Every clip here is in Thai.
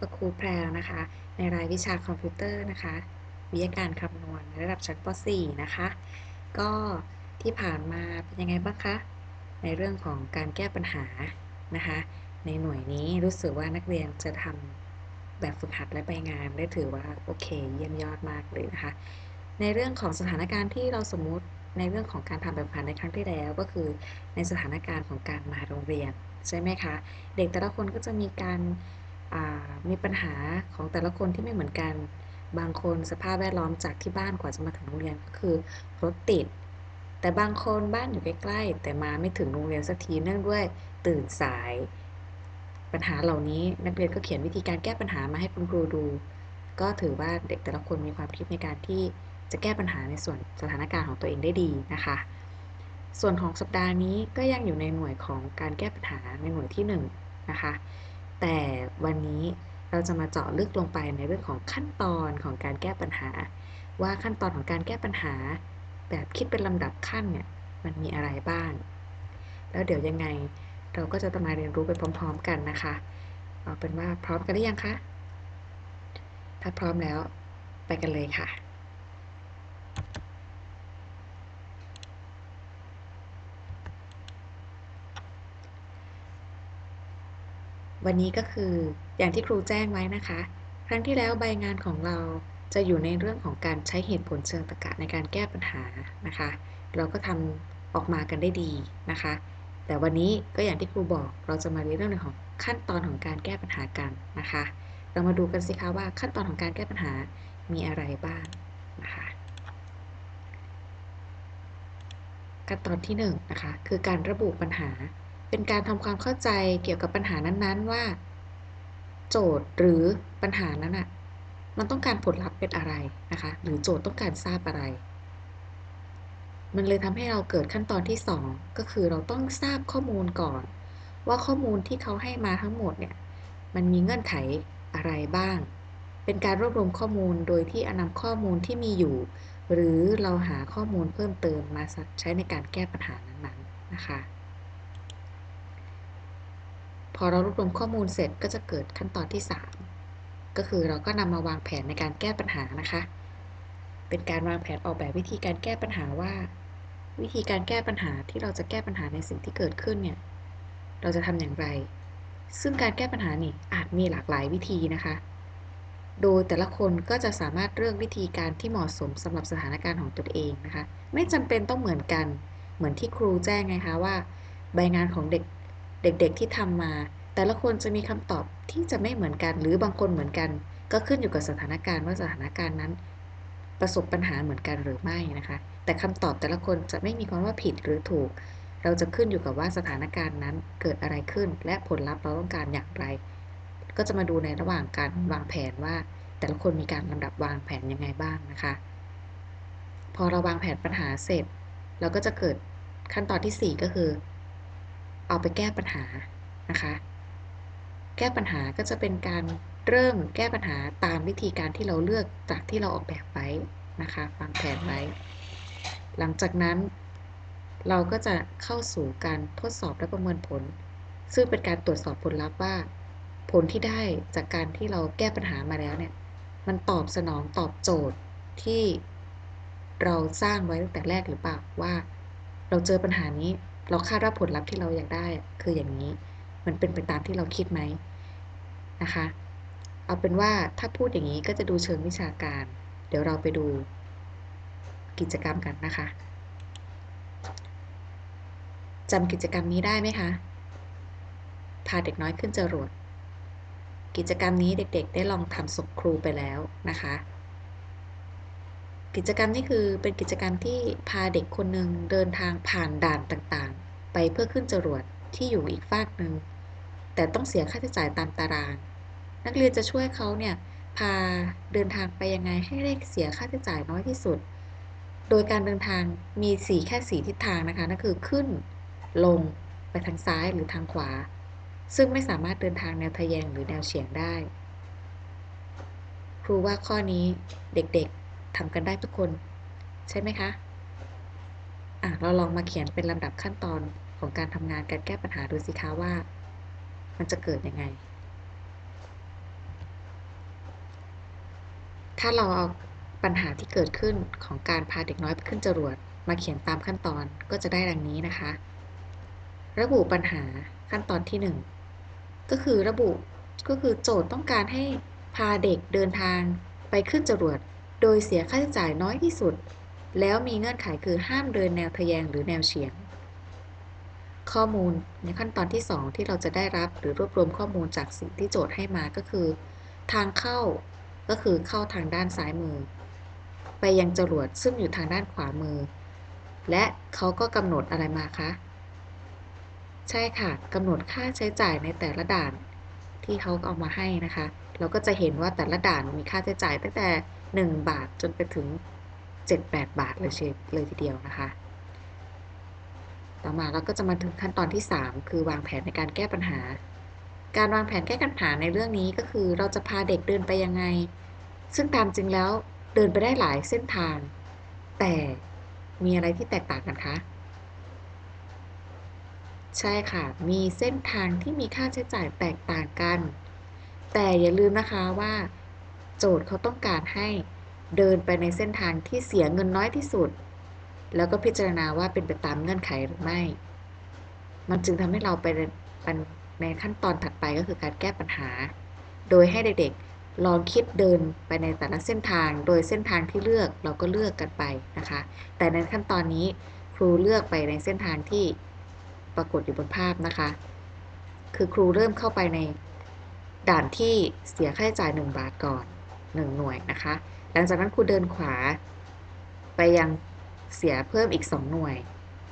กับครูแพรวนะคะ ในรายวิชาคอมพิวเตอร์นะคะ วิทยาการคำนวณระดับชั้นป .4 นะคะ ก็ที่ผ่านมาเป็นยังไงบ้างคะ ในเรื่องของการแก้ปัญหานะคะ ในหน่วยนี้รู้สึกว่านักเรียนจะทำแบบฝึกหัดและใบงานได้ถือว่าโอเค เยี่ยมยอดมากเลยนะคะ ในเรื่องของสถานการณ์ที่เราสมมุติในเรื่องของการทำแบบฝึกหัดในครั้งที่แล้วก็คือในสถานการณ์ของการมาโรงเรียนใช่ไหมคะ เด็กแต่ละคนก็จะมีการ มีปัญหาของแต่ละคนที่ไม่เหมือนกัน บางคนสภาพแวดล้อมจากที่บ้านกว่าจะมาถึงโรงเรียนก็คือรถติด แต่บางคนบ้านอยู่ใกล้ๆ แต่มาไม่ถึงโรงเรียนสักทีเนื่องด้วยตื่นสาย ปัญหาเหล่านี้นักเรียนก็เขียนวิธีการแก้ปัญหามาให้คุณครูดู ก็ถือว่าเด็กแต่ละคนมีความคิดในการที่จะแก้ปัญหาในส่วนสถานการณ์ของตัวเองได้ดีนะคะ ส่วนของสัปดาห์นี้ก็ยังอยู่ในหน่วยของการแก้ปัญหาในหน่วยที่1นนะคะ แต่วันนี้เราจะมาเจาะลึกลงไปในเรื่องของขั้นตอนของการแก้ปัญหา ว่าขั้นตอนของการแก้ปัญหา แบบคิดเป็นลำดับขั้นเนี่ยมันมีอะไรบ้าง แล้วเดี๋ยวยังไงเราก็จะมาเรียนรู้ไปพร้อม ๆ กันนะคะเอาเป็นว่าพร้อมกันหรือยังคะถ้าพร้อมแล้วไปกันเลยค่ะ วันนี้ก็คืออย่างที่ครูแจ้งไว้นะคะ ครั้งที่แล้วใบงานของเราจะอยู่ในเรื่องของการใช้เหตุผลเชิงตรรกะในการแก้ปัญหานะคะ เราก็ทำออกมากันได้ดีนะคะ แต่วันนี้ก็อย่างที่ครูบอกเราจะมาเรียนเรื่องของขั้นตอนของการแก้ปัญหากันนะคะ เรามาดูกันสิคะว่าขั้นตอนของการแก้ปัญหามีอะไรบ้างนะคะขั้นตอนที่1นนะคะคือการระบุปัญหา เป็นการทำความเข้าใจเกี่ยวกับปัญหานั้นๆว่า โจทย์หรือปัญหานั้นอะมันต้องการผลลัพธ์เป็นอะไรนะคะ หรือโจทย์ต้องการทราบอะไร มันเลยทำให้เราเกิดขั้นตอนที่ 2 ก็คือเราต้องทราบข้อมูลก่อน ว่าข้อมูลที่เขาให้มาทั้งหมดเนี่ยมันมีเงื่อนไขอะไรบ้าง เป็นการรวบรวมข้อมูลโดยที่อนำข้อมูลที่มีอยู่ หรือเราหาข้อมูลเพิ่มเติมมาใช้ในการแก้ปัญหานั้นๆนะคะ พอเรารวบรวมข้อมูลเสร็จก็จะเกิดขั้นตอนที่ 3 ก็คือเราก็นำมาวางแผนในการแก้ปัญหานะคะ เป็นการวางแผนออกแบบวิธีการแก้ปัญหาว่า วิธีการแก้ปัญหาที่เราจะแก้ปัญหาในสิ่งที่เกิดขึ้นเนี่ยเราจะทำอย่างไร ซึ่งการแก้ปัญหานี่อาจมีหลากหลายวิธีนะคะ โดยแต่ละคนก็จะสามารถเลือกวิธีการที่เหมาะสมสำหรับสถานการณ์ของตนเองนะคะ ไม่จำเป็นต้องเหมือนกัน เหมือนที่ครูแจ้งไงคะว่า ใบงานของเด็ก เด็กๆที่ทำมา แต่ละคนจะมีคำตอบที่จะไม่เหมือนกัน หรือบางคนเหมือนกัน ก็ขึ้นอยู่กับสถานการณ์ว่าสถานการณ์นั้น ประสบปัญหาเหมือนกันหรือไม่นะคะ แต่คำตอบแต่ละคนจะไม่มีความว่าผิดหรือถูก เราจะขึ้นอยู่กับว่าสถานการณ์นั้นเกิดอะไรขึ้น และผลลัพธ์เราต้องการอย่างไร ก็จะมาดูในระหว่างการวางแผนว่า แต่ละคนมีการลำดับวางแผนยังไงบ้างนะคะ พอเราวางแผนปัญหาเสร็จ เราก็จะเกิดขั้นตอนที่ 4 ก็คือ เอาไปแก้ปัญหานะคะ แก้ปัญหาก็จะเป็นการเริ่มแก้ปัญหาตามวิธีการที่เราเลือกจากที่เราออกแบบไว้นะคะวางแผนไว้ หลังจากนั้น เราก็จะเข้าสู่การทดสอบและประเมินผล ซึ่งเป็นการตรวจสอบผลลัพธ์ว่า ผลที่ได้จากการที่เราแก้ปัญหามาแล้วเนี่ย มันตอบสนองตอบโจทย์ที่เราสร้างไว้ตั้งแต่แรกหรือเปล่าว่า เราเจอปัญหานี้ เราคาดว่าผลลัพธ์ที่เราอยากได้คืออย่างนี้ มันเป็นไปตามที่เราคิดไหมนะคะ เอาเป็นว่าถ้าพูดอย่างนี้ก็จะดูเชิงวิชาการ เดี๋ยวเราไปดูกิจกรรมกันนะคะจำกิจกรรมนี้ได้ไหมคะ พาเด็กน้อยขึ้นจรวด กิจกรรมนี้เด็กๆ ได้ลองทำศพครูไปแล้วนะคะ กิจกรรมนี้คือเป็นกิจกรรมที่พาเด็กคนหนึ่งเดินทางผ่านด่านต่างๆ ไปเพื่อขึ้นจรวดที่อยู่อีกฟากหนึ่งแต่ต้องเสียค่าใช้จ่ายตามตาราง นักเรียนจะช่วยเขาเนี่ยพาเดินทางไปยังไงให้ได้เสียค่าใช้จ่ายน้อยที่สุด โดยการเดินทางมีสีแค่สีทิศทางนะคะนั่นคือขึ้น ลงไปทางซ้ายหรือทางขวา ซึ่งไม่สามารถเดินทางแนวทะแยงหรือแนวเฉียงได้ ครูว่าข้อนี้เด็กๆ ทำกันได้ทุกคน ใช่ไหมคะอะเราลองมาเขียนเป็นลำดับขั้นตอนของการทำงานการแก้ปัญหาดูสิคะว่า มันจะเกิดยังไง ถ้าเราเอาปัญหาที่เกิดขึ้นของการพาเด็กน้อยขึ้นจรวด มาเขียนตามขั้นตอนก็จะได้ดังนี้นะคะ ระบุปัญหาขั้นตอนที่ 1 ก็คือระบุก็คือโจทย์ต้องการให้พาเด็กเดินทางไปขึ้นจรวด โดยเสียค่าใช้จ่ายน้อยที่สุด แล้วมีเงื่อนไขคือห้ามเดินแนวทะแยงหรือแนวเฉียง ข้อมูลในขั้นตอนที่ 2 ที่เราจะได้รับหรือรวบรวมข้อมูลจากสิ่งที่โจทย์ให้มาก็คือ ทางเข้าก็คือเข้าทางด้านซ้ายมือ ไปยังจรวดซึ่งอยู่ทางด้านขวามือ และเขาก็กำหนดอะไรมาคะใช่ค่ะกำหนดค่าใช้จ่ายในแต่ละด่านที่เขาเอามาให้นะคะ เราก็จะเห็นว่าแต่ละด่านมีค่าใช้จ่ายตั้งแต่ 1 บาทจนไปถึง 7-8 บาทเลยเชฟเลยทีเดียวนะคะ ต่อมาเราก็จะมาถึงขั้นตอนที่ 3 คือวางแผนในการแก้ปัญหา การวางแผนแก้ปัญหาในเรื่องนี้ก็คือเราจะพาเด็กเดินไปยังไง ซึ่งตามจริงแล้วเดินไปได้หลายเส้นทาง แต่มีอะไรที่แตกต่างกันคะใช่ค่ะ มีเส้นทางที่มีค่าใช้จ่ายแตกต่างกัน แต่อย่าลืมนะคะว่า โจทย์เขาต้องการให้เดินไปในเส้นทางที่เสียเงินน้อยที่สุด แล้วก็พิจารณาว่าเป็นไปตามเงื่อนไขหรือไม่ มันจึงทำให้เราไปในขั้นตอนถัดไปก็คือการแก้ปัญหา โดยให้เด็กๆ ลองคิดเดินไปในแต่ละเส้นทาง โดยเส้นทางที่เลือกเราก็เลือกกันไปนะคะ แต่ในขั้นตอนนี้ครูเลือกไปในเส้นทางที่ปรากฏอยู่บนภาพนะคะ คือครูเริ่มเข้าไปในด่านที่เสียค่าใช้จ่าย 1 บาทก่อน 1 หน่วยนะคะ หลังจากนั้นครูเดินขวา ไปยังเสียเพิ่มอีก 2 หน่วย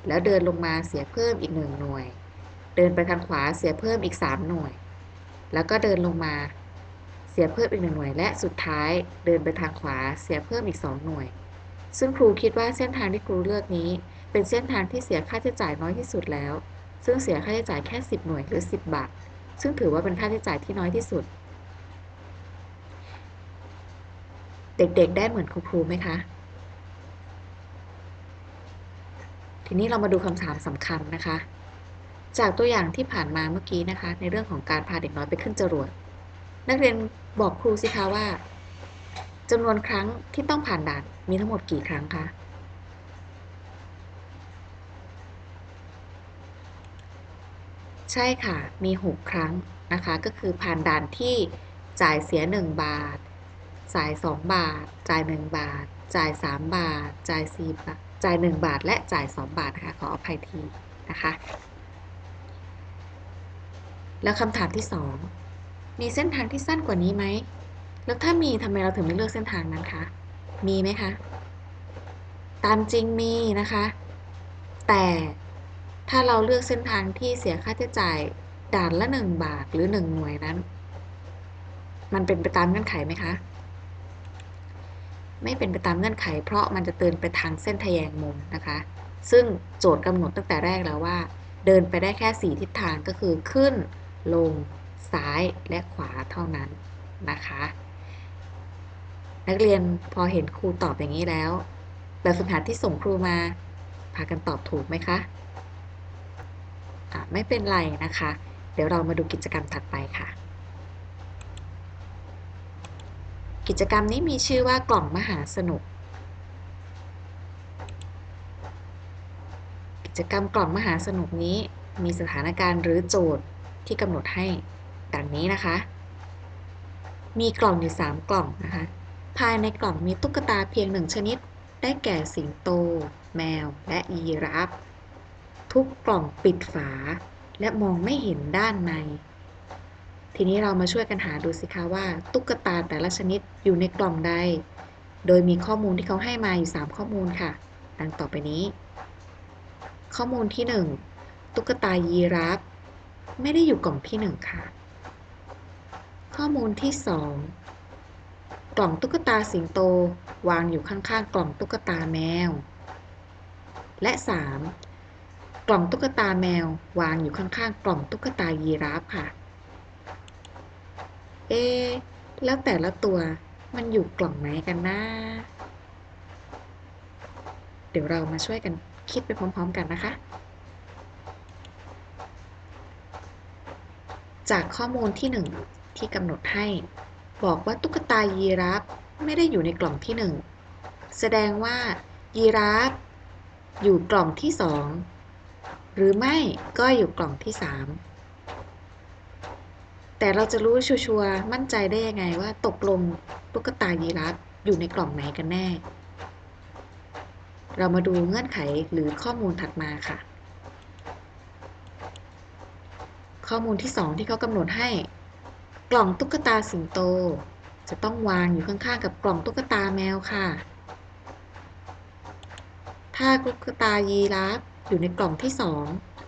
แล้วเดินลงมาเสียเพิ่มอีก 1 หน่วย เดินไปทางขวาเสียเพิ่มอีก 3 หน่วย แล้วก็เดินลงมาเสียเพิ่มอีก 1 หน่วย และสุดท้ายเดินไปทางขวาเสียเพิ่มอีก 2 หน่วย ซึ่งครูคิดว่าเส้นทางที่ครูเลือกนี้ เป็นเส้นทางที่เสียค่าใช้จ่ายน้อยที่สุดแล้ว ซึ่งเสียค่าใช้จ่ายแค่ 10 หน่วยหรือ 10 บาท ซึ่งถือว่าเป็นค่าใช้จ่ายที่น้อยที่สุด เด็กๆ ได้เหมือนครูไหมคะ ทีนี้เรามาดูคำถามสำคัญนะคะ จากตัวอย่างที่ผ่านมาเมื่อกี้นะคะ ในเรื่องของการพาเด็กน้อยไปขึ้นจรวด นักเรียนบอกครูสิคะว่าจำนวนครั้งที่ต้องผ่านด่านมีทั้งหมดกี่ครั้งคะใช่ค่ะ มี 6 ครั้งนะคะ ก็คือผ่านด่านที่จ่ายเสีย 1 บาท จ่าย 2 บาท จ่าย 1 บาท จ่าย 3 บาท จ่าย4บาท จ่าย 1 บาท และจ่าย 2 บาทนะคะขออภัยทีนะคะ แล้วคำถามที่ 2 มีเส้นทางที่สั้นกว่านี้ไหม แล้วถ้ามีทำไมเราถึงไม่เลือกเส้นทางนั้นคะ มีไหมคะ ตามจริงมีนะคะ แต่ถ้าเราเลือกเส้นทางที่เสียค่าใช้จ่ายด่านละ 1 บาทหรือ 1 หน่วยนั้น มันเป็นไปตามเงื่อนไขไหมคะ ไม่เป็นไปตามเงื่อนไข เพราะมันจะเดินไปทางเส้นทะแยงมุมนะคะ ซึ่งโจทย์กำหนดตั้งแต่แรกแล้วว่า เดินไปได้แค่ 4 ทิศทางก็คือขึ้น ลง ซ้ายและขวาเท่านั้นนะคะ นักเรียนพอเห็นครูตอบอย่างนี้แล้วแบบฝึกหัดที่ส่งครูมา พากันตอบถูกไหมคะะไม่เป็นไรนะคะ เดี๋ยวเรามาดูกิจกรรมถัดไปค่ะ กิจกรรมนี้มีชื่อว่ากล่องมหาสนุก กิจกรรมกล่องมหาสนุกนี้มีสถานการณ์หรือโจทย์ที่กำหนดให้ดังนี้นะคะ มีกล่องอยู่ 3 กล่องนะคะ ภายในกล่องมีตุ๊กตาเพียงหนึ่งชนิด ได้แก่สิงโต แมว และยีราฟ ทุกกล่องปิดฝา และมองไม่เห็นด้านใน ทีนี้เรามาช่วยกันหาดูสิคะว่าตุ๊กตาแต่ละชนิดอยู่ในกล่องใด โดยมีข้อมูลที่เขาให้มาอยู่ 3 ข้อมูลค่ะ ดังต่อไปนี้ ข้อมูลที่ 1 ตุ๊กตายีราฟไม่ได้อยู่กล่องที่ 1 ค่ะ ข้อมูลที่ 2 กล่องตุ๊กตาสิงโตวางอยู่ข้างๆ กล่องตุ๊กตาแมว และ 3. กล่องตุ๊กตาแมววางอยู่ข้างๆ กล่องตุ๊กตายีราฟค่ะ เอ๊แล้วแต่ละตัวมันอยู่กล่องไหนกันนะ เดี๋ยวเรามาช่วยกันคิดไปพร้อม ๆ กันนะคะ จากข้อมูลที่ 1 ที่กำหนดให้ บอกว่าตุ๊กตายีราฟไม่ได้อยู่ในกล่องที่ 1 แสดงว่ายีราฟอยู่กล่องที่ 2 หรือไม่ก็อยู่กล่องที่ 3 แต่เราจะรู้ชัวร์มั่นใจได้ยังไงว่าตกลงตุ๊กตายีราฟอยู่ในกล่องไหนกันแน่ เรามาดูเงื่อนไขหรือข้อมูลถัดมาค่ะ ข้อมูลที่ 2 ที่เขากำหนดให้ กล่องตุ๊กตาสิงโต จะต้องวางอยู่ข้างๆกับกล่องตุ๊กตาแมวค่ะ ถ้าตุ๊กตายีราฟอยู่ในกล่องที่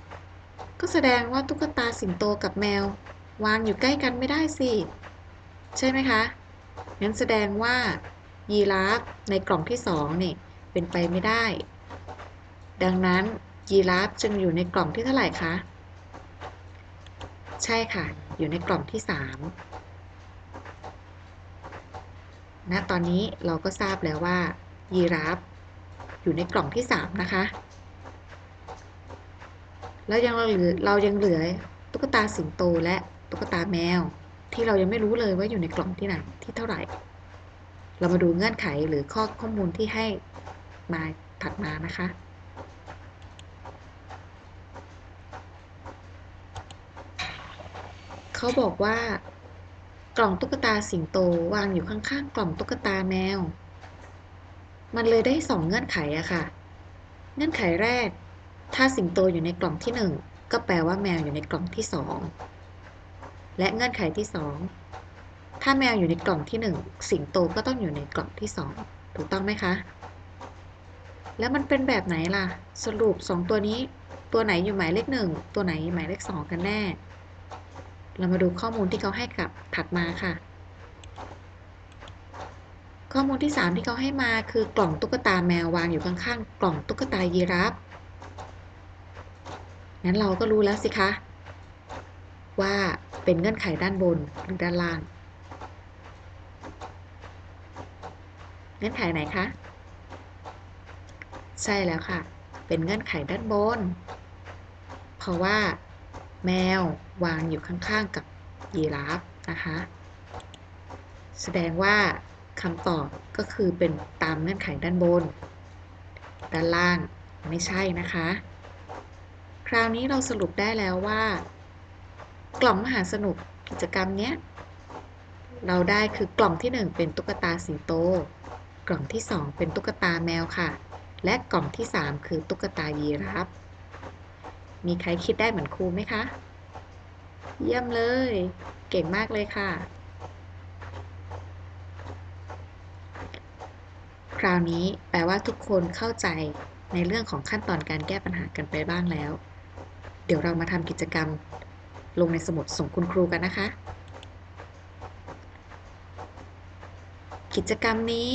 2 ก็แสดงว่าตุ๊กตาสิงโตกับแมว วางอยู่ใกล้กันไม่ได้สิ ใช่ไหมคะ งั้นแสดงว่ายีราฟในกล่องที่2นี่เป็นไปไม่ได้ ดังนั้นยีราฟจึงอยู่ในกล่องที่เท่าไหร่คะ ใช่ค่ะ อยู่ในกล่องที่3ณตอนนี้เราก็ทราบแล้วว่ายีราฟอยู่ในกล่องที่3นะคะ แล้วยังเราเหลือเรายังเหลือตุ๊กตาสิงโตและ ตุ๊กตาแมว ที่เรายังไม่รู้เลยว่าอยู่ในกล่องที่ไหนที่เท่าไหร่ เรามาดูเงื่อนไขหรือข้อข้อมูลที่ให้มาถัดมานะคะ เขาบอกว่ากล่องตุ๊กตาสิงโตวางอยู่ข้างๆกล่องตุ๊กตาแมว มันเลยได้สองเงื่อนไขอะค่ะ เงื่อนไขแรก ถ้าสิงโตอยู่ในกล่องที่หนึ่งก็แปลว่าแมวอยู่ในกล่องที่สอง และเงื่อนไขที่สองถ้าแมวอยู่ในกล่องที่หนึ่งสิงโตก็ต้องอยู่ในกล่องที่สองถูกต้องไหมคะ แล้วมันเป็นแบบไหนล่ะ สรุปสองตัวนี้ ตัวไหนอยู่หมายเลขหนึ่งตัวไหนหมายเลขสองกันแน่ เรามาดูข้อมูลที่เขาให้กับถัดมาค่ะ ข้อมูลที่ 3 ที่เขาให้มาคือกล่องตุ๊กตาแมววางอยู่ข้างๆกล่องตุ๊กตายีราฟงั้นเราก็รู้แล้วสิคะ ว่าเป็นเงื่อนไขด้านบนหรือด้านล่าง เงื่อนไขไหนคะ ใช่แล้วค่ะ เป็นเงื่อนไขด้านบน เพราะว่าแมววางอยู่ข้างๆกับยีราฟนะคะ แสดงว่าคำตอบก็คือเป็นตามเงื่อนไขด้านบน ด้านล่างไม่ใช่นะคะ คราวนี้เราสรุปได้แล้วว่า กล่องมหาสนุกกิจกรรมเนี้ยเราได้คือกล่องที่ 1 เป็นตุ๊กตาสิงโต กล่องที่ 2 เป็นตุ๊กตาแมวค่ะ และกล่องที่ 3 คือตุ๊กตายีราฟมีใครคิดได้เหมือนครูไหมคะ เยี่ยมเลย เก่งมากเลยค่ะ คราวนี้แปลว่าทุกคนเข้าใจในเรื่องของขั้นตอนการแก้ปัญหากันไปบ้างแล้ว เดี๋ยวเรามาทำกิจกรรม ลงในสมุดส่งคุณครูกันนะคะ กิจกรรมนี้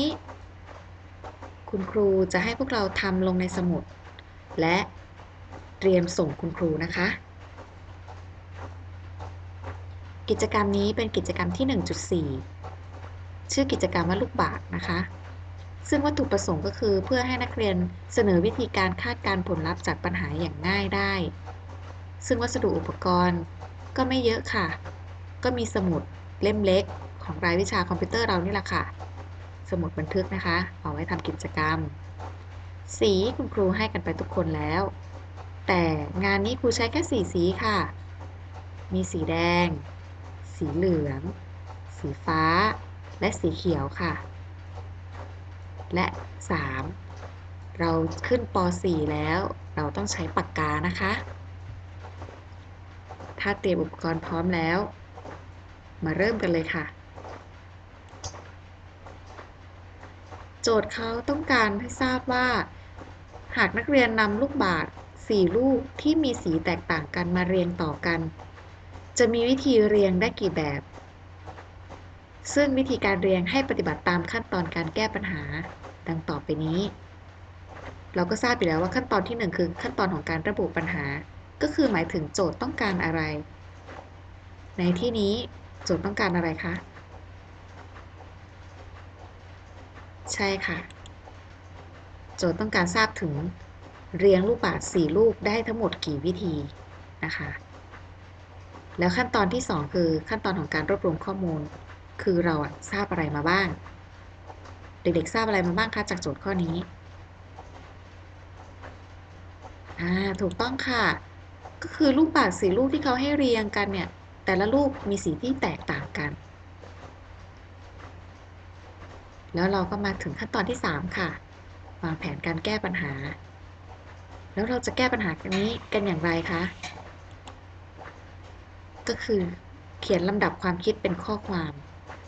คุณครูจะให้พวกเราทำลงในสมุด และเตรียมส่งคุณครูนะคะ กิจกรรมนี้เป็นกิจกรรมที่ 1.4 ชื่อกิจกรรมว่าลูกบาศก์นะคะซึ่งวัตถุประสงค์ก็คือเพื่อให้นักเรียนเสนอวิธีการคาดการผลลัพธ์จากปัญหาอย่างง่ายได้ ซึ่งวัสดุอุปกรณ์ ก็ไม่เยอะค่ะ ก็มีสมุดเล่มเล็กของรายวิชาคอมพิวเตอร์เรานี่แหละค่ะ สมุดบันทึกนะคะ เอาไว้ทำกิจกรรม สีคุณครูให้กันไปทุกคนแล้ว แต่งานนี้ครูใช้แค่สีสีค่ะ มีสีแดง สีเหลือง สีฟ้า และสีเขียวค่ะ และ 3. เราขึ้นป .4 แล้ว เราต้องใช้ปากกานะคะ ถ้าเตรียมอุปกรณ์พร้อมแล้ว มาเริ่มกันเลยค่ะ โจทย์เขาต้องการให้ทราบว่า หากนักเรียนนำลูกบาศก์4ลูกที่มีสีแตกต่างกันมาเรียงต่อกัน จะมีวิธีเรียงได้กี่แบบ ซึ่งวิธีการเรียงให้ปฏิบัติตามขั้นตอนการแก้ปัญหา ดังต่อไปนี้ เราก็ทราบอยู่แล้วว่าขั้นตอนที่ 1 คือขั้นตอนของการระบุปัญหา ก็คือหมายถึงโจทย์ต้องการอะไร ในที่นี้โจทย์ต้องการอะไรคะ ใช่ค่ะ โจทย์ต้องการทราบถึงเรียงลูกบาศก์4ลูกได้ทั้งหมดกี่วิธีนะคะ แล้วขั้นตอนที่ 2 คือขั้นตอนของการรวบรวมข้อมูล คือเราทราบอะไรมาบ้าง เด็กๆ ทราบอะไรมาบ้างคะจากโจทย์ข้อนี้ อ่า ถูกต้องค่ะ ก็คือลูกบาศก์สีลูกที่เขาให้เรียงกันเนี่ย แต่ละลูกมีสีที่แตกต่างกัน แล้วเราก็มาถึงขั้นตอนที่ 3 ค่ะ วางแผนการแก้ปัญหา แล้วเราจะแก้ปัญหากันนี้กันอย่างไรคะ ก็คือเขียนลำดับความคิดเป็นข้อความ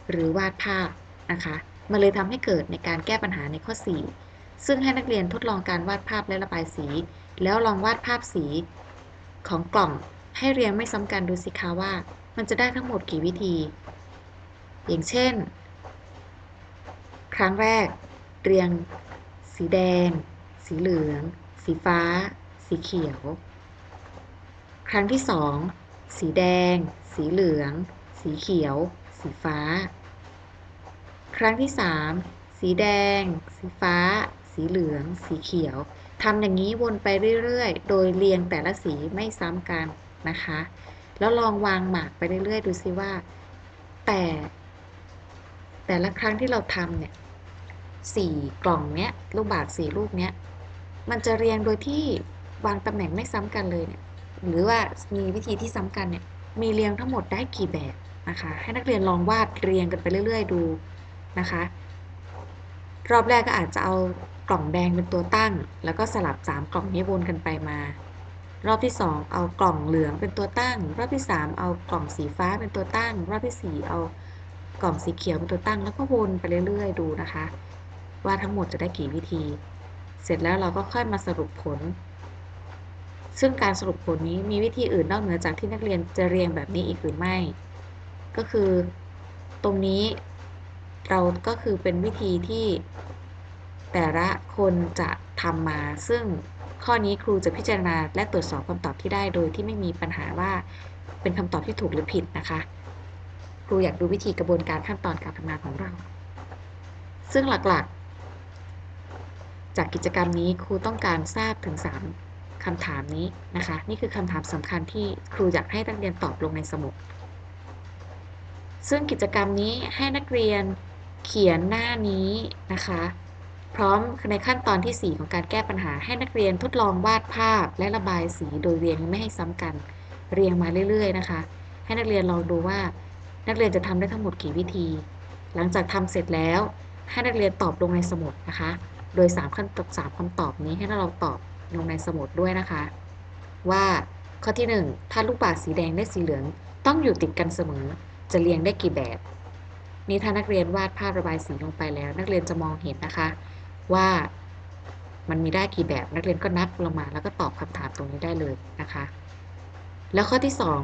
หรือวาดภาพนะคะมาเลยทำให้เกิดในการแก้ปัญหาในข้อ 4 ซึ่งให้นักเรียนทดลองการวาดภาพและระบายสี แล้วลองวาดภาพสี ของกล่องให้เรียงไม่ซ้ำกันดูสิคะว่า มันจะได้ทั้งหมดกี่วิธี อย่างเช่น ครั้งแรก เรียง สีแดง สีเหลือง สีฟ้า สีเขียว ครั้งที่2สีแดง สีเหลือง สีเขียว สีฟ้า ครั้งที่3สีแดง สีฟ้า สีเหลือง สีเขียว ทำอย่างนี้วนไปเรื่อยๆ โดยเรียงแต่ละสีไม่ซ้ำกันนะคะ แล้วลองวางหมากไปเรื่อยๆ ดูซิว่า แต่ แต่ละครั้งที่เราทำเนี่ยสี่กล่องเนี้ยลูกบาศก์สี่ลูกเนี้ยมันจะเรียงโดยที่วางตำแหน่งไม่ซ้ำกันเลยเนี่ยหรือว่ามีวิธีที่ซ้ำกันเนี่ยมีเรียงทั้งหมดได้กี่แบบนะคะ ให้นักเรียนลองวาดเรียงกันไปเรื่อย ๆ ดูนะคะ รอบแรกก็อาจจะเอา กล่องแดงเป็นตัวตั้ง แล้วก็สลับ 3 กล่องนี้วนกันไปมา รอบที่ 2 เอากล่องเหลืองเป็นตัวตั้ง รอบที่ 3 เอากล่องสีฟ้าเป็นตัวตั้ง รอบที่ 4 เอากล่องสีเขียวเป็นตัวตั้ง แล้วก็วนไปเรื่อยๆ ดูนะคะ ว่าทั้งหมดจะได้กี่วิธี เสร็จแล้วเราก็ค่อยมาสรุปผล ซึ่งการสรุปผลนี้มีวิธีอื่นนอกเหนือจากที่นักเรียนจะเรียงแบบนี้อีกหรือไม่ ก็คือตรงนี้เราก็คือเป็นวิธีที่ แต่ละคนจะทำมา ซึ่งข้อนี้ครูจะพิจารณาและตรวจสอบคำตอบที่ได้โดยที่ไม่มีปัญหาว่าเป็นคำตอบที่ถูกหรือผิดนะคะ ครูอยากดูวิธีกระบวนการขั้นตอนการทำงานของเรา ซึ่งหลักๆ จากกิจกรรมนี้ครูต้องการทราบถึง 3คำถามนี้นะคะ นี่คือคำถามสำคัญที่ครูอยากให้นักเรียนตอบลงในสมุด ซึ่งกิจกรรมนี้ให้นักเรียนเขียนหน้านี้นะคะ พร้อมในขั้นตอนที่ 4 ของการแก้ปัญหาให้นักเรียนทดลองวาดภาพและระบายสีโดยเรียงไม่ให้ซ้ำกัน เรียงมาเรื่อย ๆ นะคะ ให้นักเรียนลองดูว่า นักเรียนจะทำได้ทั้งหมดกี่วิธี หลังจากทำเสร็จแล้ว ให้นักเรียนตอบลงในสมุดนะคะ โดย3ขั้นตอบ3คำตอบนี้ให้เราตอบลงในสมุดด้วยนะคะ ว่าข้อที่ 1 ถ้าลูกบาศก์สีแดงได้สีเหลือง ต้องอยู่ติดกันเสมอ จะเรียงได้กี่แบบ นี่ถ้านักเรียนวาดภาพระบายสีลงไปแล้ว นักเรียนจะมองเห็นนะคะ ว่ามันมีได้กี่แบบนักเรียนก็นับลงมาแล้วก็ตอบคำถามตรงนี้ได้เลยนะคะ แล้วข้อที่ 2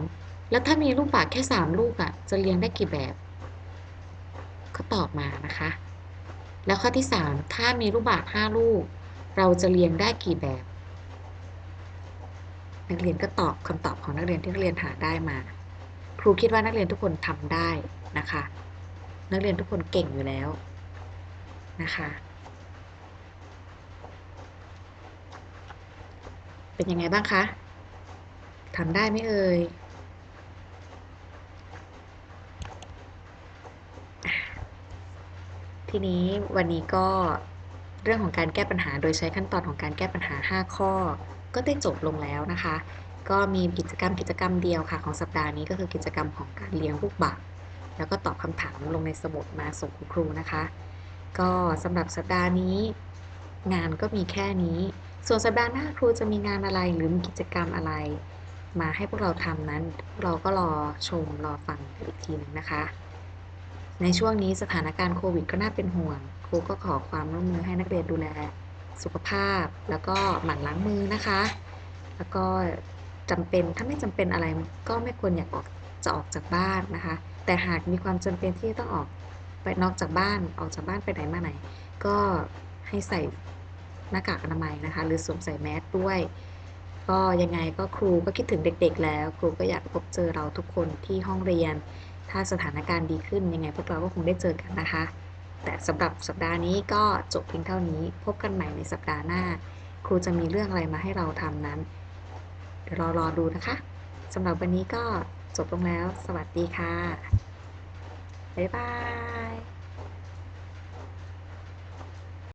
แล้วถ้ามีลูกบาศก์แค่ 3 ลูกอะ่ะจะเรียงได้กี่แบบ ก็ตอบมานะคะ แล้วข้อที่ 3 ถ้ามีลูกบาศก์5ลูก เราจะเรียงได้กี่แบบ นักเรียนก็ตอบคำตอบของนักเรียนที่นักเรียนหาได้มา ครูคิดว่านักเรียนทุกคนทำได้นะคะ นักเรียนทุกคนเก่งอยู่แล้วนะคะ เป็นยังไงบ้างคะทำได้ไหมเอ่ยทีนี้วันนี้ก็เรื่องของการแก้ปัญหาโดยใช้ขั้นตอนของการแก้ปัญหา 5 ข้อ ก็ได้จบลงแล้วนะคะ ก็มีกิจกรรมกิจกรรมเดียวค่ะ ของสัปดาห์นี้ก็คือกิจกรรมของการเลี้ยงลูกบาศก์แล้วก็ตอบคำถามลงในสมุดมาส่งคุณครูนะคะ ก็สำหรับสัปดาห์นี้ งานก็มีแค่นี้ ส่วนสัปดาห์หน้าครูจะมีงานอะไรหรือมีกิจกรรมอะไร มาให้พวกเราทำนั้น เราก็รอชมรอฟังอีกทีหนึงนะคะ ในช่วงนี้สถานการณ์โควิดก็น่าเป็นห่วง ครูก็ขอความร่วมมือให้นักเรียนดูแล สุขภาพ แล้วก็หมั่นล้างมือนะคะ แล้วก็จำเป็นถ้าไม่จำเป็นอะไรก็ไม่ควรอยากออกจะออกจากบ้านนะคะ แต่หากมีความจำเป็นที่ต้องออกไปนอกจากบ้านออกจากบ้านไปไหนมาไหน ก็ให้ใส่ หน้ากากอนามัยนะคะ หรือสวมใส่แมสด้วย ก็ยังไงก็ครูก็คิดถึงเด็กๆ แล้ว ครูก็อยากพบเจอเราทุกคนที่ห้องเรียน ถ้าสถานการณ์ดีขึ้นยังไงพวกเราก็คงได้เจอกันนะคะ แต่สำหรับสัปดาห์นี้ก็จบเพียงเท่านี้ พบกันใหม่ในสัปดาห์หน้า ครูจะมีเรื่องอะไรมาให้เราทำนั้น เดี๋ยวรอรอดูนะคะสำหรับวันนี้ก็จจบลงแล้ว สวัสดีค่ะ บ๊ายบาย